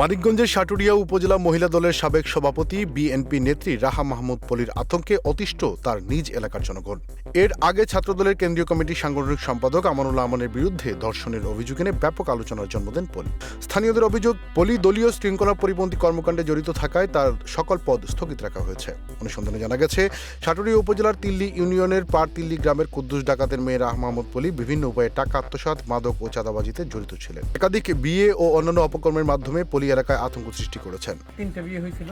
মানিকগঞ্জের সাটুরিয়া উপজেলা মহিলা দলের সাবেক সভাপতি, বিএনপি নেত্রী রাহা মাহমুদ পলির আতঙ্কে অতিষ্ঠ তার নিজ এলাকার জনগণ। এর আগে ছাত্রদলের কেন্দ্রীয় কমিটির সাংগঠনিক সম্পাদক আমানুল্লাহ আমানের বিরুদ্ধে ধর্ষণের অভিযোগ এনে ব্যাপক আলোচনার জন্ম দেন পলি। স্থানীয়দের অভিযোগ, পলি দলীয় শৃঙ্খলা পরিপন্থী কর্মকাণ্ডে জড়িত থাকায় তার সকল পদ স্থগিত রাখা হয়েছে। অনুসন্ধানে জানা গেছে, সাটুরিয়া উপজেলার তিল্লি ইউনিয়নের পার তিল্লি গ্রামের কুদ্দুস ডাকাতের মেয়ে রাহ মাহমুদ পলি বিভিন্ন উপায়ে টাকা আত্মসাৎ, মাদক ও চাঁদাবাজিতে জড়িত ছিলেন। একাধিক বিয়ে ও অন্যান্য অপকর্মের মাধ্যমে পলি এলাকায় আতঙ্ক সৃষ্টি করেছেন। তিনটে বিয়ে হয়েছিল।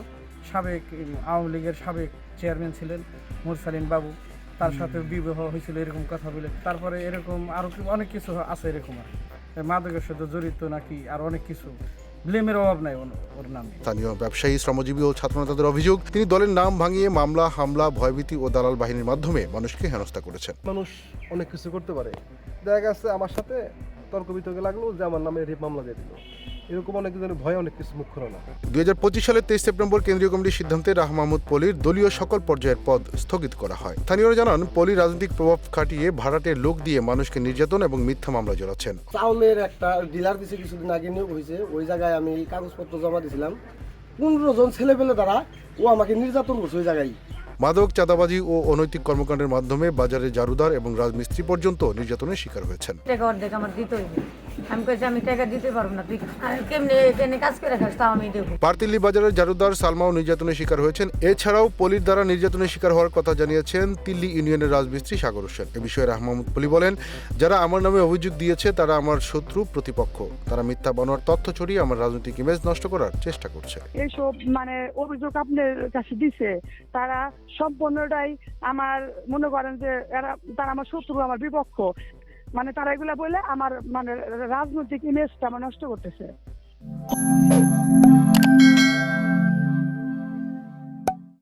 সাবেক আওয়ামী লীগের সাবেক চেয়ারম্যান ছিলেন মুরসালিন বাবু। তার সাথে বিবাহ হয়েছিল এরকম কথা বলে। তারপরে এরকম আরও অনেক কিছু আছে এরকম আর। মাদকের সাথে জড়িত নাকি আর অনেক কিছু। ব্লেমের অভাব নাই ওর- ওর নামে। স্থানীয় ব্যবসায়ী শ্রমজীবী ও ছাত্রনেতাদের অভিযোগ তিনি দলের নাম ভাঙিয়ে মামলা হামলা ভয়ভীতি ও দালাল বাহিনীর মাধ্যমে মানুষকে হেনস্থা করেছেন। মানুষ অনেক কিছু করতে পারে। দেখা গেছে আমার সাথে তর্ক বিতর্কে লাগল যে আমার নামে রেপ মামলা দিয়ে দিল। এরকম অনেক জনের ভয়ে অনেক কিছু মুখ খোলা না। দুই হাজার পঁচিশ সালের তেইশ সেপ্টেম্বর কেন্দ্রীয় কমিটির সিদ্ধান্তে রাহ মাহমুদ পলির দলীয় সকল পর্যায়ের পদ স্থগিত করা হয়। স্থানীয়রা জানান পলি রাজনৈতিক প্রভাব খাটিয়ে ভাড়াটের লোক দিয়ে মানুষকে নির্যাতন এবং মিথ্যা মামলা জড়াচ্ছেন। চাউলের একটা ডিলার দিছে কিছুদিন আগে নিয়োগ হয়েছে ওই জায়গায় আমি কাগজপত্র জমা দিয়েছিলাম পনেরো জন ছেলে পেলে দ্বারা ও আমাকে নির্যাতন করছে ওই জায়গায়। মাদক চাঁদাবাজি ও অনৈতিক কর্মকাণ্ডের মাধ্যমে বাজারে জারুদার এবং রাজমিস্ত্রি পর্যন্ত নির্যাতনের শিকার হয়েছেন। আমি কইছি আমি টাকা দিতে পারব না তুই আর কেমনি কাজ করে খাস তাও আমি দেবো। পারতিল্লি বাজারের জারুদার সালমাও নির্যাতনের শিকার হয়েছেন। এছাড়াও পলির দ্বারা নির্যাতনের শিকার হওয়ার কথা জানিয়েছেন তিল্লি ইউনিয়নের রাজমিস্ত্রি সাগর হোসেন। এ বিষয়ে রাহমামুদ পলি বলেন যারা আমার নামে অভিযোগ দিয়েছে তারা আমার শত্রু প্রতিপক্ষ। তারা মিথ্যা বানোয়ার তথ্য ছড়িয়ে আমার রাজনৈতিক ইমেজ নষ্ট করার চেষ্টা করছে। এইসব মানে অভিযোগ আপনার কাছে দিছে তারা সম্পূর্ণটাই আমার মনে করেন যে এরা তারা আমার শত্রু আমার বিপক্ষ। মানে তারা এগুলা বলে আমার মানে রাজনৈতিক ইমেজটা আমার নষ্ট করতেছে।